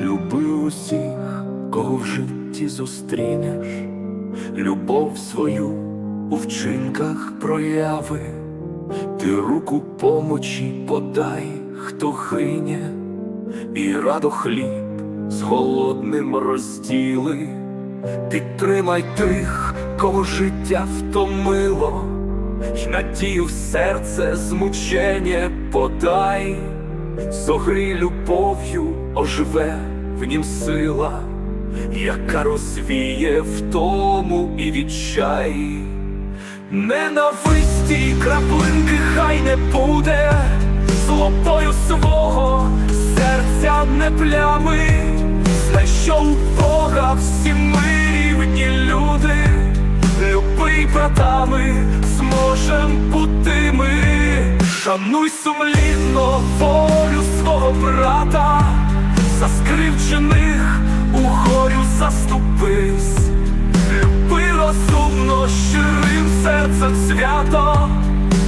Люби усіх, кого в житті зустрінеш, любов свою у вчинках прояви, ти руку помочі подай, хто хине, і радо хліб з голодним розділи, підтримай тих, кого життя втомило, й надію в серце змучення подай. Зогрій любов'ю оживе в нім сила, яка розвіє втому і відчай. Ненависті краплинки хай не буде, злотою свого серця не плями, знай, що у Бога всі ми рівні люди, люби братами, зможем бути ми. Шануй сумлінно волю свого брата, за скривчених у горю заступись, люби розумно, щирим серцем свято,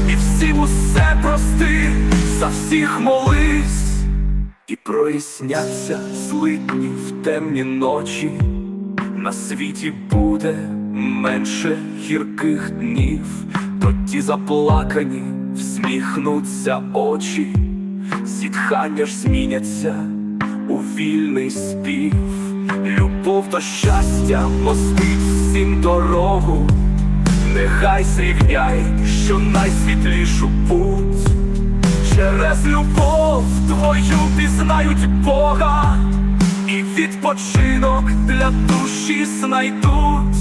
і всім усе прости, за всіх молись, і проясняться злидні в темні ночі, на світі буде менше гірких днів, тоді заплакані всміхнуться очі, зітхання ж зміняться у вільний спів, любов до щастя мостить всім дорогу, нехай зрівняй, що найсвітлішу путь, через любов твою пізнають Бога, і відпочинок для душі знайдуть.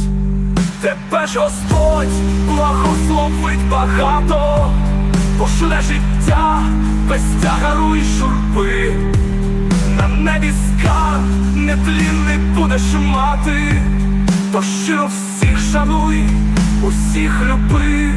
Тебе ж Господь благословить багато, пошле життя без тягару і журби, на небі скар нетлінний будеш мати, то щиро всіх шануй, усіх люби.